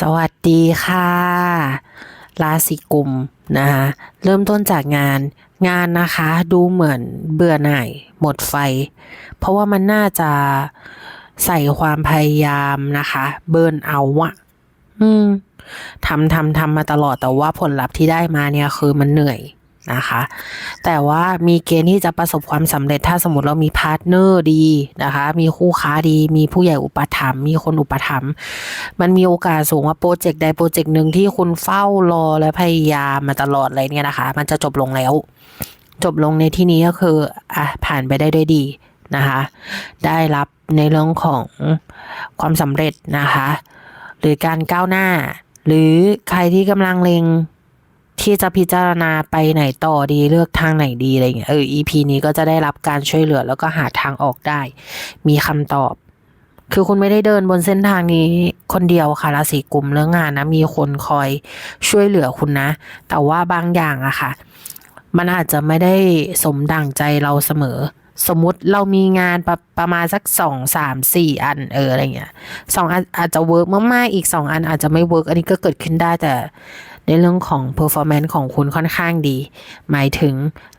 สวัสดีค่ะ ราศีกุมนะคะเริ่มต้นจากงานงานนะคะดูเหมือนเบื่อหน่ายหมดไฟ เพราะว่ามันน่าจะใส่ความพยายามนะคะ เบิร์นเอาอะอืมทำทำทำมาตลอดแต่ว่าผลลัพธ์ที่ได้มาเนี่ยคือมันเหนื่อย นะคะ แต่ว่ามีเกณฑ์ที่จะประสบความสำเร็จถ้าสมมติเรามีพาร์ทเนอร์ดีนะคะ มีคู่ค้าดี มีผู้ใหญ่อุปถัมภ์มีคนอุปถัมภ์มันมีโอกาสสูงว่าโปรเจกต์ใดโปรเจกต์หนึ่งที่คุณเฝ้ารอและพยายามมาตลอดอะไรเนี่ยนะคะ มันจะจบลงแล้ว จบลงในที่นี้ก็คืออะผ่านไปได้ด้วยดีนะคะ ได้รับในเรื่องของความสำเร็จนะคะ หรือการก้าวหน้า หรือใครที่กำลังเล็ง ที่จะพิจารณาไปไหนต่อดีเลือกทางไหนดีอะไรเงี้ยเออ EP นี้ก็จะได้รับการช่วยเหลือแล้วก็หาทางออกได้ มีคำตอบ คือคุณไม่ได้เดินบนเส้นทางนี้คนเดียวค่ะราศีกุมเรื่องงานนะมีคนคอยช่วยเหลือคุณนะ แต่ว่าบางอย่างอะค่ะ มันอาจจะไม่ได้สมดั่งใจเราเสมอ สมมุติเรามีงานประประมาณสักสองสามสี่อันเอออะไรเงี้ยสองอันอาจจะเวิร์กมากๆอีกสองอันอาจจะไม่เวิร์กอันนี้ก็เกิดขึ้นได้แต่ ในเรื่องของ performance ของคุณค่อนข้างดี หมายถึง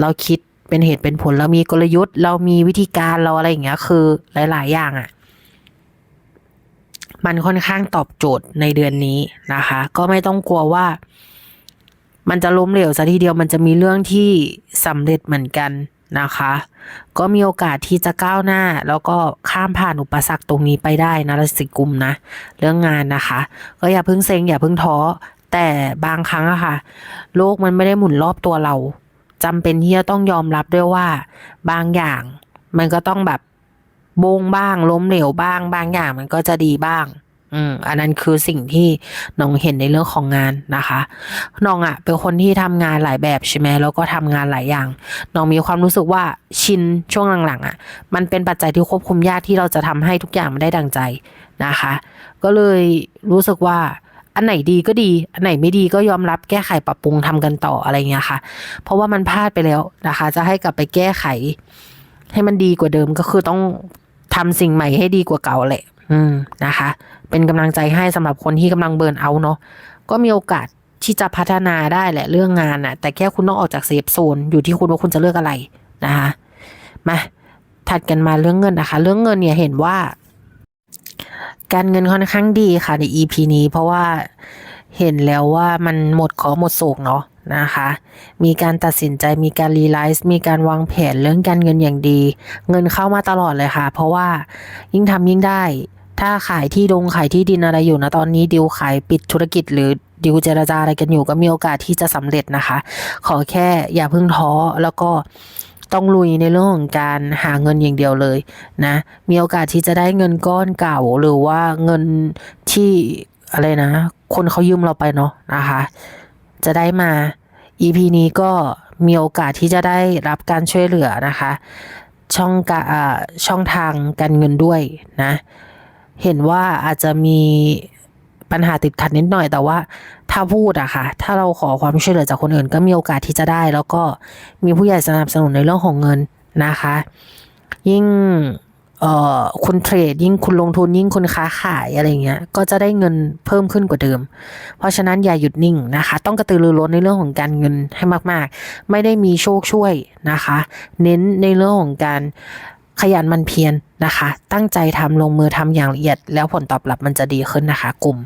เราคิดเป็นเหตุเป็นผลเรามีกลยุทธ์ เรามีวิธีการเราอะไรอย่างเงี้ยคือหลาย ๆ อย่างอะ่ะมันค่อนข้างตอบโจทย์ในเดือนนี้นะคะ ก็ไม่ต้องกลัวว่า มันจะล้มเหลวซะทีเดียวมันจะมีเรื่องที่สำเร็จเหมือนกันนะคะ ก็มีโอกาสที่จะก้าวหน้า แล้วก็ข้ามผ่านอุปสรรคตรงนี้ไปได้นะราศีกุมนะ เรื่องงานนะคะ ก็อย่าเพิ่งเซ็งอย่าเพิ่งท้อ แต่บางครั้งอะค่ะ โลกมันไม่ได้หมุนรอบตัวเราจำเป็นที่จะต้องยอมรับด้วยว่า บางอย่างมันก็ต้องแบบโบงบ้าง ล้มเหลวบ้าง บางอย่างมันก็จะดีบ้าง อืม อันนั้นคือสิ่งที่น้องเห็นในเรื่องของงานนะคะ น้องอะเป็นคนที่ทำงานหลายแบบใช่ไหมแล้วก็ทำงานหลายอย่าง น้องมีความรู้สึกว่าชินช่วงหลังๆอะมันเป็นปัจจัยที่ควบคุมยากที่เราจะทำให้ทุกอย่างมันได้ดังใจนะคะ ก็เลยรู้สึกว่า อันไหนดีก็ดี อันไหนไม่ดีก็ยอมรับแก้ไขปรับปรุงทำกันต่ออะไรเงี้ยค่ะ เพราะว่ามันพลาดไปแล้วนะคะ จะให้กลับไปแก้ไข ให้มันดีกว่าเดิมก็คือต้องทำสิ่งใหม่ให้ดีกว่าเก่าแหละ อืมนะคะ เป็นกำลังใจให้สำหรับคนที่กำลังเบิร์นเอาเนาะก็มีโอกาสที่จะพัฒนาได้แหละเรื่องงานน่ะ แต่แค่คุณต้องออกจากเซฟโซนอยู่ที่คุณว่าคุณจะเลือกอะไรนะคะมาถัดกันมาเรื่องเงินนะคะ เรื่องเงินเนี่ยเห็นว่า การเงินค่อนข้างดีค่ะใน EP นี้ เพราะว่าเห็นแล้วว่ามันหมดขอหมดโศกเนาะนะคะ มีการตัดสินใจมีการรีไลซ์มีการวางแผนเรื่องการเงินอย่างดี เงินเข้ามาตลอดเลยค่ะ เพราะว่ายิ่งทำยิ่งได้ ถ้าขายที่ดงขายที่ดินอะไรอยู่นะตอนนี้ดิวขายปิดธุรกิจหรือดิวเจรจาอะไรกันอยู่ก็มีโอกาสที่จะสำเร็จนะคะ ขอแค่อย่าเพิ่งท้อแล้วก็ ต้องลุยในเรื่องของการหาเงินอย่างเดียวเลยนะ มีโอกาสที่จะได้เงินก้อนเก่าหรือว่าเงินที่อะไรนะ คนเขายืมเราไปเนาะนะคะ จะได้มา EP นี้ก็มีโอกาสที่จะได้รับการช่วยเหลือนะคะ ช่องกาช่องทางการเงินด้วยนะ เห็นว่าอาจจะมี ปัญหาติดขัดนิดหน่อย แต่ว่าถ้าพูดอะค่ะ ถ้าเราขอความช่วยเหลือจากคนอื่น ก็มีโอกาสที่จะได้ แล้วก็มีผู้ใหญ่สนับสนุนในเรื่องของเงินนะคะ ยิ่งเอ่อคุณเทรดยิ่งคุณลงทุนยิ่งคุณค้าขายอะไรเงี้ยก็จะได้เงินเพิ่มขึ้นกว่าเดิม เพราะฉะนั้นอย่าหยุดนิ่งนะคะ ต้องกระตือรือร้นในเรื่องของการเงินให้มากๆ ไม่ได้มีโชคช่วยนะคะ เน้นในเรื่องของการขยันมันเพียรนะคะ ตั้งใจทำลงมือทำอย่างละเอียด แล้วผลตอบรับมันจะดีขึ้นนะคะ กลุ่ม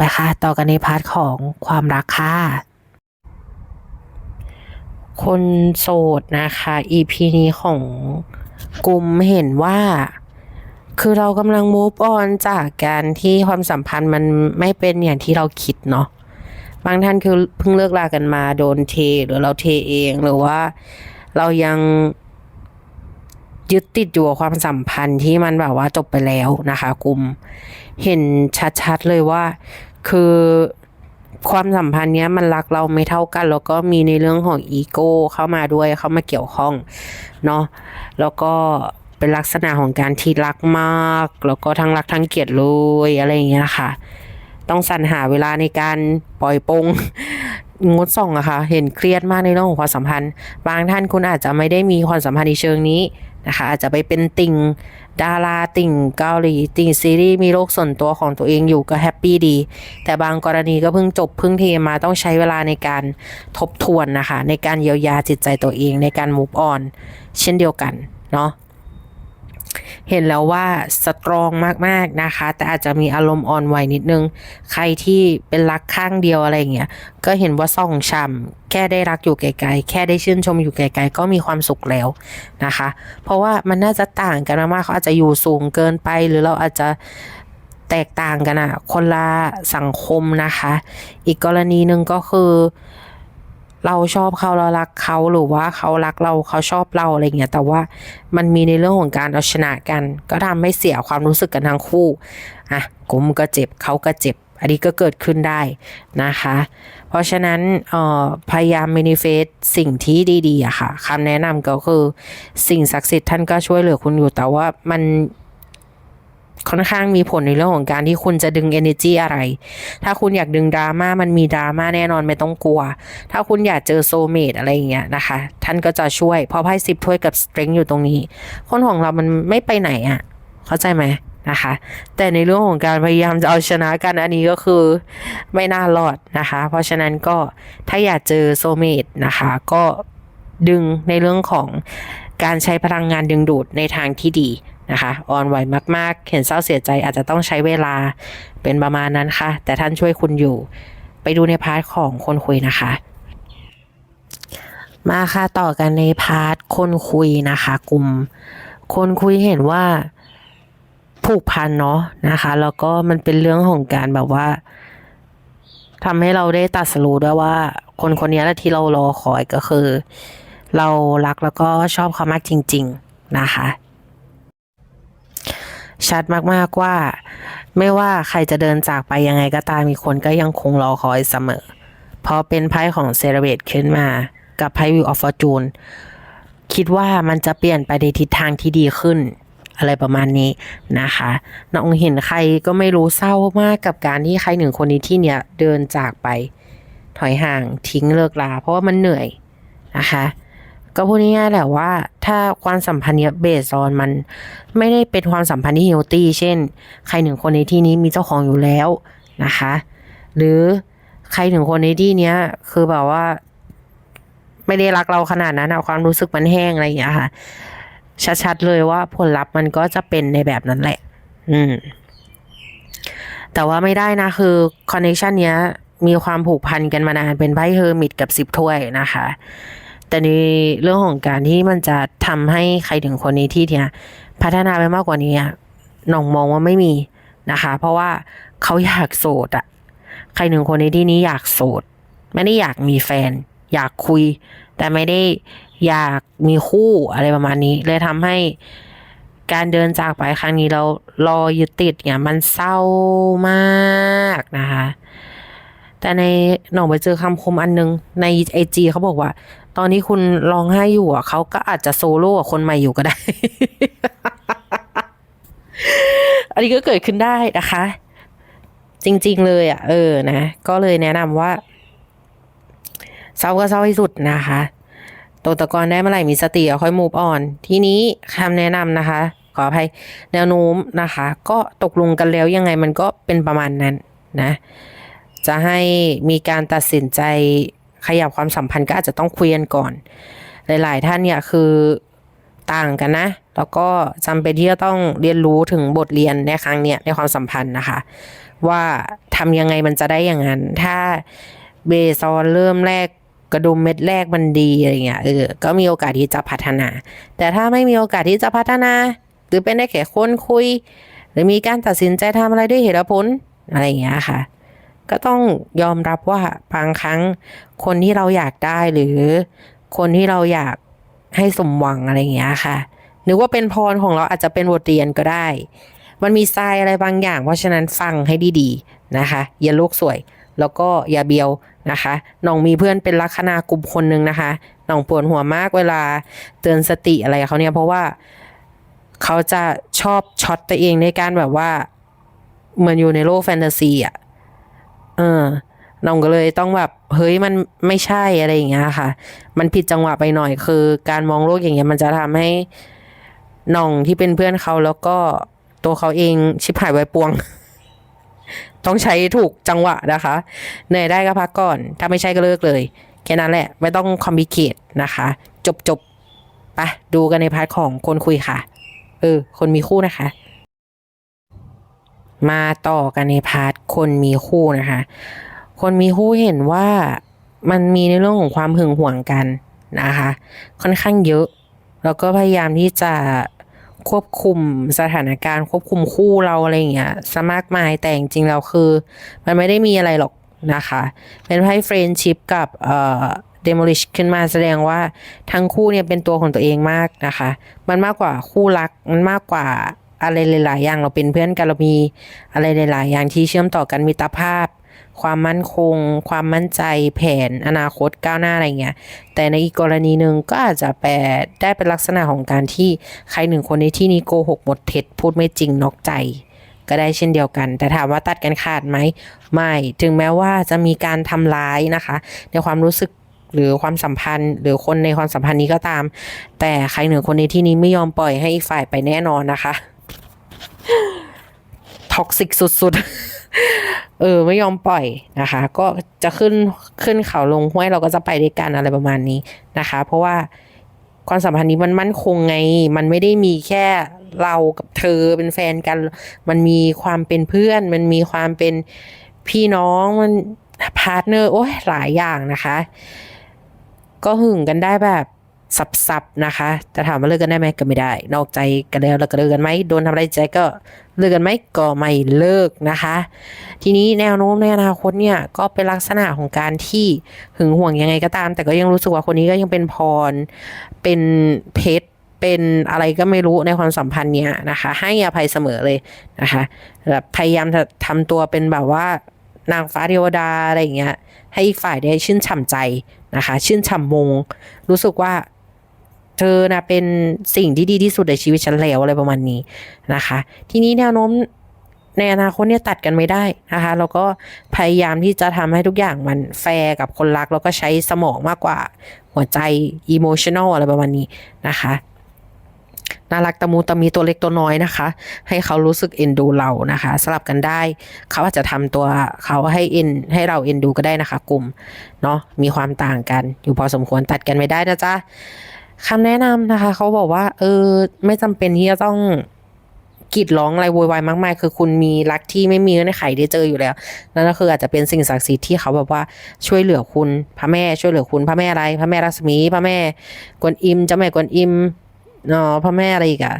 ไปค่ะต่อกันในพาร์ทของความรักค่ะคนโสดนะคะ EP นี้ของกลุ่มเห็นว่า คือเรากำลัง move on จากการที่ความสัมพันธ์มันไม่เป็นอย่างที่เราคิดเนาะบางท่านคือเพิ่งเลิกลากันมาโดนเท หรือเราเทเองหรือว่าเรายังยึดติดอยู่กับความสัมพันธ์ที่มันแบบว่าจบไปแล้วนะคะ กลุ่มเห็นชัดๆเลยว่า คือความสัมพันธ์เนี้ยมันรักเราไม่เท่ากัน แล้วก็มีในเรื่องของอีโก้เข้ามาด้วยเข้ามาเกี่ยวข้องเนาะแล้วก็เป็นลักษณะของการที่รักมาก แล้วก็ทั้งรักทั้งเกลียดเลยอะไรอย่างเงี้ยค่ะ ต้องสรรหาเวลาในการปล่อยปงงดส่องอะค่ะ เห็นเครียดมากในเรื่องของความสัมพันธ์ บางท่านคุณอาจจะไม่ได้มีความสัมพันธ์ในเชิงนี้นะคะ อาจจะไปเป็นติ่ง ดาราติ่งเกาหลีติ่งซีรีส์มีโลกส่วนตัวของตัวเองอยู่ก็แฮปปี้ดี แต่บางกรณีก็เพิ่งจบเพิ่งเทมาต้องใช้เวลาในการทบทวนนะคะ ในการเยียวยาจิตใจตัวเองในการมูฟออนเช่นเดียวกันเนาะ เห็นแล้วว่าสตรองมากๆนะคะ แต่อาจจะมีอารมณ์อ่อนไหวนิดนึง ใครที่เป็นรักข้างเดียวอะไรเงี้ยก็เห็นว่าส่องช่ำแค่ได้รักอยู่ไกลๆแค่ได้ชื่นชมอยู่ไกลๆก็มีความสุขแล้วนะคะ เพราะว่ามันน่าจะต่างกันมากๆเขาอาจจะอยู่สูงเกินไป หรือเราอาจจะแตกต่างกันอะคนละสังคมนะคะ อีกกรณีหนึ่งก็คือ เราชอบเขาเรารักเขาหรือว่าเขารักเราเขาชอบเราอะไรเงี้ยแต่ว่ามันมีในเรื่องของการเอาชนะกัน ก็ทำให้เสียความรู้สึกกันทั้งคู่อะกูมก็เจ็บเขาก็เจ็บ อันนี้ก็เกิดขึ้นได้นะคะ เพราะฉะนั้นเออพยายาม manifest สิ่งที่ดีๆอะค่ะคำแนะนำก็คือสิ่งศักดิ์สิทธิ์ท่านก็ช่วยเหลือคุณอยู่แต่ว่ามัน ค่อนข้างมีผลในเรื่องของการที่คุณจะดึง energy อะไร ถ้าคุณอยากดึงดราม่ามันมีดราม่าแน่นอนไม่ต้องกลัว ถ้าคุณอยากเจอโซเมตอะไรอย่างเงี้ยนะคะ ท่านก็จะช่วย เพราะไพ่สิบถ้วยกับสตริงอยู่ตรงนี้ คนของเรามันไม่ไปไหนอะ่ะ เข้าใจไหมนะคะ แต่ในเรื่องของการพยายามจะเอาชนะกันอันนี้ก็คือไม่น่ารอดนะคะ เพราะฉะนั้นก็ถ้าอยากเจอโซเมตนะคะ ก็ดึงในเรื่องของการใช้พลังงานดึงดูดในทางที่ดี นะคะอ่อนไหวมากๆ เห็นเศร้าเสียใจอาจจะต้องใช้เวลาเป็นประมาณนั้นค่ะ แต่ท่านช่วยคุณอยู่ ไปดูในพาร์ทของคนคุยนะคะ มาค่ะต่อกันในพาร์ทคนคุยนะคะ กลุ่ม คนคุยเห็นว่าผูกพันเนาะนะคะ แล้วก็มันเป็นเรื่องของการแบบว่าทำให้เราได้ตัดสรู้ด้วยว่า คนคนนี้แหละที่เรารอคอยก็คือ เรารักแล้วก็ชอบเขามากจริง ๆ นะคะ ชัดมากๆว่า ไม่ว่าใครจะเดินจากไปยังไงก็ตามมีคนก็ยังคงรอคอยเสมอ พอเป็นไพ่ของเซเลเบตขึ้นมา กับไพ่วิวออฟฟอร์จูนคิดว่ามันจะเปลี่ยนไปในทิศทางที่ดีขึ้น อะไรประมาณนี้นะคะน้องเห็นใครก็ไม่รู้เศร้ามากกับการที่ใครหนึ่งคนนี้ที่เนี่ยเดินจากไป ถอยห่างทิ้งเลิกลา เพราะว่ามันเหนื่อยนะคะ ก็พูดง่ายๆแหละว่า ถ้าความสัมพันธ์เนี้ยเบสออนมันไม่ได้เป็นความสัมพันธ์ที่เฮลตี้เช่น ใครหนึ่งคนในที่นี้มีเจ้าของอยู่แล้วนะคะ หรือใครหนึ่งคนในที่เนี้ยคือแบบว่า ไม่ได้รักเราขนาดนั้นอะความรู้สึกมันแห้งอะไรอย่างเงี้ยค่ะ ชัดๆเลยว่าผลลัพธ์มันก็จะเป็นในแบบนั้นแหละ อืม แต่ว่าไม่ได้นะคือคอนเนคชันเนี้ยมีความผูกพันกันมานานเป็นไพ่เฮอร์มิตกับสิบถ้วยนะคะ แต่ในเรื่องของการที่มันจะทำให้ใครถึงคนนี้ที่เนี้ยพัฒนาไปมากกว่านี้หน่องมองว่าไม่มีนะคะ เพราะว่าเขาอยากโสดอะใครหนึ่งคนในที่นี้อยากโสด ไม่ได้อยากมีแฟน อยากคุย แต่ไม่ได้อยากมีคู่อะไรประมาณนี้ เลยทำให้การเดินจากไปครั้งนี้เรารอยึดติดเนี่ยมันเศร้ามากนะคะ แต่ในหน่องไปเจอคำคมอันนึงในไอจีเขาบอกว่า ตอนนี้คุณร้องไห้อยู่อะเขาก็อาจจะโซโล่กับคนใหม่อยู่ก็ได้ อันนี้ก็เกิดขึ้นได้นะคะ จริง ๆ เลยอะ เออนะ ก็เลยแนะนำว่าเศร้าก็เศร้าที่สุดนะคะตัวตะกอนได้เมื่อไหร่มีสติเอาค่อยมูฟออน ทีนี้คำแนะนำนะคะ ขออภัยแนวโน้มนะคะ ก็ตกลงกันแล้วยังไงมันก็เป็นประมาณนั้นนะ จะให้มีการตัดสินใจ ขยับความสัมพันธ์ก็อาจจะต้องคุยกันก่อน หลาย ๆ ท่านเนี่ยคือต่างกันนะ แล้วก็จำเป็นที่จะต้องเรียนรู้ถึงบทเรียนในครั้งเนี้ยในความสัมพันธ์นะคะ ว่าทำยังไงมันจะได้อย่างนั้น ถ้าเบซอนเริ่มแรกกระดุมเม็ดแรกมันดีอะไรเงี้ยเออก็มีโอกาสที่จะพัฒนา แต่ถ้าไม่มีโอกาสที่จะพัฒนา หรือเป็นได้แค่คนคุย หรือมีการตัดสินใจทำอะไรด้วยเหตุผลอะไรอย่างเงี้ยค่ะ ก็ต้องยอมรับว่าบางครั้งคนที่เราอยากได้หรือคนที่เราอยากให้สมหวังอะไรอย่างเงี้ยค่ะนึกว่าเป็นพรของเราอาจจะเป็นบทเรียนก็ได้ มันมีทรายอะไรบางอย่าง เพราะฉะนั้นฟังให้ดีๆนะคะ อย่าโลกสวย แล้วก็อย่าเบียวนะคะน้องมีเพื่อนเป็นลัคนากลุ่มคนหนึ่งนะคะน้องปวดหัวมากเวลาเตือนสติอะไรเขาเนี่ยเพราะว่าเขาจะชอบช็อตตัวเองในการแบบว่าเหมือนอยู่ในโลกแฟนตาซีอะ เออน้องก็เลยต้องแบบเฮ้ยมันไม่ใช่อะไรอย่างเงี้ยค่ะ มันผิดจังหวะไปหน่อยคือ การมองโลกอย่างเงี้ยมันจะทำให้น่องที่เป็นเพื่อนเขาแล้วก็ตัวเขาเองชิบหายไวายปวง ต้องใช้ถูกจังหวะนะคะเหนื่อยได้ก็พักก่อน ถ้าไม่ใช่ก็เลิกเลย แค่นั้นแหละ ไม่ต้องคอมพิเคตนะคะ จบจบไปดูกันในพาร์ทของคนคุยค่ะ เออ คนมีคู่นะคะ มาต่อกันในพาร์ทคนมีคู่นะคะ คนมีคู่เห็นว่ามันมีในเรื่องของความหึงหวงกันนะคะ ค่อนข้างเยอะ แล้วก็พยายามที่จะควบคุมสถานการณ์ ควบคุมคู่เราอะไรอย่างเงี้ยซะมากมายแต่จริงๆแล้วคือ มันไม่ได้มีอะไรหรอกนะคะ เป็นไพ่เฟรนชิพกับเอ่อเดโมลิชขึ้นมาแสดงว่าทั้งคู่เนี่ยเป็นตัวของตัวเองมากนะคะ มันมากกว่าคู่รัก มันมากกว่า อะไรหลาย ๆ อย่างเราเป็นเพื่อนกันเรามีอะไรหลาย ๆ อย่างที่เชื่อมต่อกันมิตรภาพ ความมั่นคง ความมั่นใจแผนอนาคตก้าวหน้าอะไรเงี้ยแต่ในอีกกรณีหนึ่งก็อาจจะแปลได้เป็นลักษณะของการที่ใครหนึ่งคนในที่นี้โกหกหมดเท็จพูดไม่จริงนอกใจก็ได้เช่นเดียวกัน แต่ถามว่าตัดกันขาดไหมไม่ ถึงแม้ว่าจะมีการทำร้ายนะคะ ในความรู้สึกหรือความสัมพันธ์ หรือคนในความสัมพันธ์นี้ก็ตาม แต่ใครหนึ่งคนในที่นี้ไม่ยอมปล่อยให้อีกฝ่ายไปแน่นอนนะคะ ท็อกซิกสุดๆ เออ ไม่ยอมปล่อยนะคะ ก็จะขึ้นขึ้นเขาลงห้วยเราก็จะไปด้วยกันอะไรประมาณนี้นะคะ เพราะว่าความสัมพันธ์นี้มันมั่นคงไง มันไม่ได้มีแค่เรากับเธอเป็นแฟนกัน มันมีความเป็นเพื่อน มันมีความเป็นพี่น้อง มันพาร์ทเนอร์ โอ้ยหลายอย่างนะคะ ก็หึงกันได้แบบ สับๆนะคะแต่ถามว่าเลิกกันได้ไหมก็ไม่ได้ นอกใจกันแล้วแล้วก็เลิกกันไหมโดนทำอะไรใจก็เลิกกันไหมก็ไม่เลิกนะคะ ทีนี้แนวโน้มในอนาคตเนี่ยก็เป็นลักษณะของการที่หึงห่วงยังไงก็ตาม แต่ก็ยังรู้สึกว่าคนนี้ก็ยังเป็นพร เป็นเพชรเป็นอะไรก็ไม่รู้ในความสัมพันธ์เนี้ยนะคะ ให้อภัยเสมอเลยนะคะแบบพยายามจะทำตัวเป็นแบบว่านางฟ้าเทวดาอะไรอย่างเงี้ยให้อีกฝ่ายได้ชื่นฉ่ำใจนะคะ ชื่นฉ่ำมง รู้สึกว่า เธอนะเป็นสิ่งที่ดีที่สุดในชีวิตฉันแล้วอะไรประมาณนี้นะคะ ทีนี้แนวโน้มในอนาคตเนี่ยตัดกันไม่ได้นะคะแล้วก็พยายามที่จะทำให้ทุกอย่างมันแฟร์กับคนรัก แล้วก็ใช้สมองมากกว่าหัวใจอิโมชันอลอะไรประมาณนี้นะคะน่ารักตะมูตะมีตัวเล็กตัวน้อยนะคะ ให้เขารู้สึกเอ็นดูเรานะคะสลับกันได้ เขาอาจจะทำตัวเขาให้เอ็นให้เราเอ็นดูก็ได้นะคะ กลุ่มเนาะมีความต่างกัน อยู่พอสมควรตัดกันไม่ได้นะจ๊ะ คำแนะนำนะคะ เขาบอกว่า เออ ไม่จำเป็นที่จะต้องกรีดร้องอะไรโวยวายมากมาย คือคุณมีรักที่ไม่มีเงื่อนไขได้เจออยู่แล้ว นั่นก็คืออาจจะเป็นสิ่งศักดิ์สิทธิ์ที่เขาแบบว่าช่วยเหลือคุณพระแม่ช่วยเหลือคุณพระแม่อะไร พระแม่รัศมีพระแม่กวนอิมเจ้าแม่กวนอิมเนาะพระแม่อะไรอีกอะ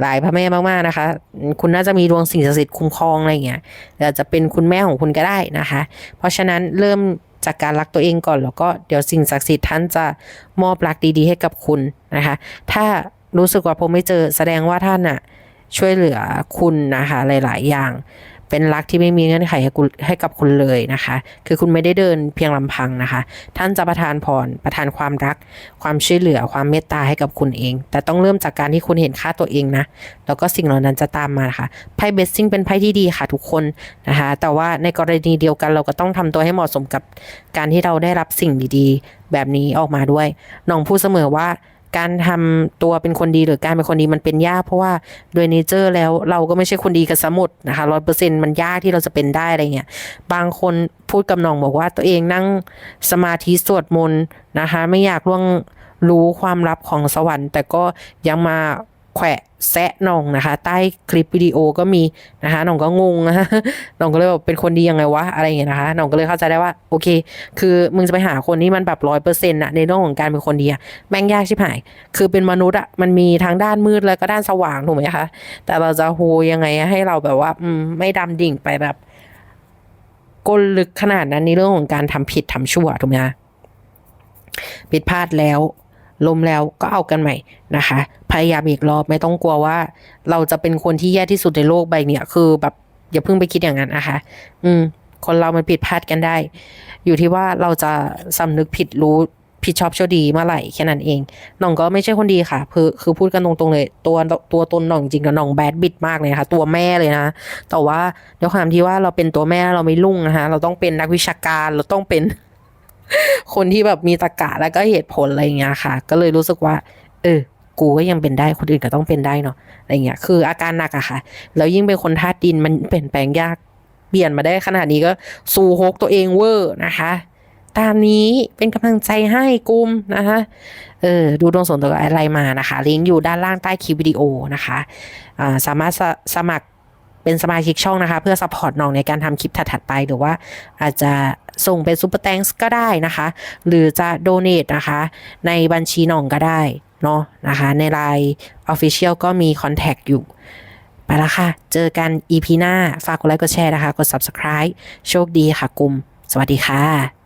หลายพระแม่มากๆนะคะ คุณน่าจะมีดวงสิ่งศักดิ์สิทธิ์คุ้มครองอะไรอย่างเงี้ยอาจจะเป็นคุณแม่ของคุณก็ได้นะคะ เพราะฉะนั้นเริ่ม จากการรักตัวเองก่อน แล้วก็เดี๋ยวสิ่งศักดิ์สิทธิ์ท่านจะมอบรักดีๆ ให้กับคุณนะคะ ถ้ารู้สึกว่าผมไม่เจอแสดงว่าท่านอะช่วยเหลือคุณนะคะหลาย ๆ อย่าง เป็นรักที่ไม่มีเงื่อนไขให้คุณให้กับคุณเลยนะคะ คือคุณไม่ได้เดินเพียงลำพังนะคะ ท่านจะประทานพรประทานความรัก ความช่วยเหลือความเมตตาให้กับคุณเอง แต่ต้องเริ่มจากการที่คุณเห็นค่าตัวเองนะ แล้วก็สิ่งเหล่านั้นจะตามมาค่ะไพ่เบสซิ่งเป็นไพ่ที่ดีค่ะทุกคนนะคะ แต่ว่าในกรณีเดียวกันเราก็ต้องทำตัวให้เหมาะสมกับการที่เราได้รับสิ่งดีๆ แบบนี้ออกมาด้วยน้องพูดเสมอว่า การทำตัวเป็นคนดีหรือการเป็นคนดีมันเป็นยากเพราะว่าโดยเนเจอร์แล้วเราก็ไม่ใช่คนดีกันสมุดนะคะร้อยเปอร์เซ็นมันยากที่เราจะเป็นได้อะไรเงี้ยบางคนพูดกับน้องบอกว่าตัวเองนั่งสมาธิสวดมนต์นะคะ ไม่อยากล่วงรู้ความลับของสวรรค์ แต่ก็ยังมา แขวะแซะน้องนะคะ ใต้คลิปวิดีโอก็มีนะคะน้องก็งงนะน้องก็เลยบอกเป็นคนดียังไงวะอะไรอย่างเงี้ยนะคะน้องก็เลยเข้าใจได้ว่าโอเค คือมึงจะไปหาคนที่มันแบบร้อยเปอร์เซ็นต์ะในเรื่องของการเป็นคนดีอะแม่งยากชิบหาย คือเป็นมนุษย์อะมันมีทั้งด้านมืดแล้วก็ด้านสว่างถูกไหมคะแต่เราจะโฮยังไงให้เราแบบว่าอืมไม่ดำดิ่งไปแบบก้นลึกขนาดนั้นในเรื่องของการทำผิดทำชั่วถูกไหมคะผิดพลาดแล้ว ล้มแล้วก็เอากันใหม่นะคะ พยายามอีกรอบไม่ต้องกลัวว่า เราจะเป็นคนที่แย่ที่สุดในโลกใบเนี้ยคือแบบอย่าเพิ่งไปคิดอย่างนั้นนะคะ อืม คนเรามันผิดพลาดกันได้ อยู่ที่ว่าเราจะสำนึกผิดรู้ผิดชอบชั่วดีเมื่อไหร่แค่นั้นเองน้องก็ไม่ใช่คนดีค่ะคือคือพูดกันตรงๆเลยตัวตัวตนน้องจริงกับน้องแบดบิดมากเลยนะคะตัวแม่เลยนะ แต่ว่าด้วยความที่ว่าเราเป็นตัวแม่เราไม่รุ่งนะคะเราต้องเป็นนักวิชาการเราต้องเป็น คนที่แบบมีตรรกะแล้วก็เหตุผลอะไรอย่างเงี้ยค่ะ ก็เลยรู้สึกว่า เออ กูก็ยังเป็นได้คนอื่นก็ต้องเป็นได้เนาะอะไรเงี้ย คืออาการหนักอะค่ะ แล้วยิ่งเป็นคนธาตุดินมันเปลี่ยนแปลงยาก เปลี่ยนมาได้ขนาดนี้ก็สู้ฮกตัวเองเวอร์นะคะตามนี้เป็นกำลังใจให้กุมนะคะ เออ ดูดวงส่วนตัวอะไรมานะคะ ลิงก์อยู่ด้านล่างใต้คลิปวิดีโอนะคะ อ่า สามารถสสมัคร เป็นสมาชิกช่องนะคะ เพื่อซัพพอร์ตน้องในการทำคลิปถัดๆไป หรือว่าอาจจะส่งเป็นซูเปอร์แตงก็ได้นะคะ หรือจะโดเน a นะคะ ในบัญชีน้องก็ได้เนาะนะคะ ในไลน์ Official ก็มีคอนแทคอยู่ ไปละค่ะ เจอกัน EP หน้า ฝากกดไลค์กดแชร์นะคะ กด Subscribe โชคดีค่ะกลุ่ม สวัสดีค่ะ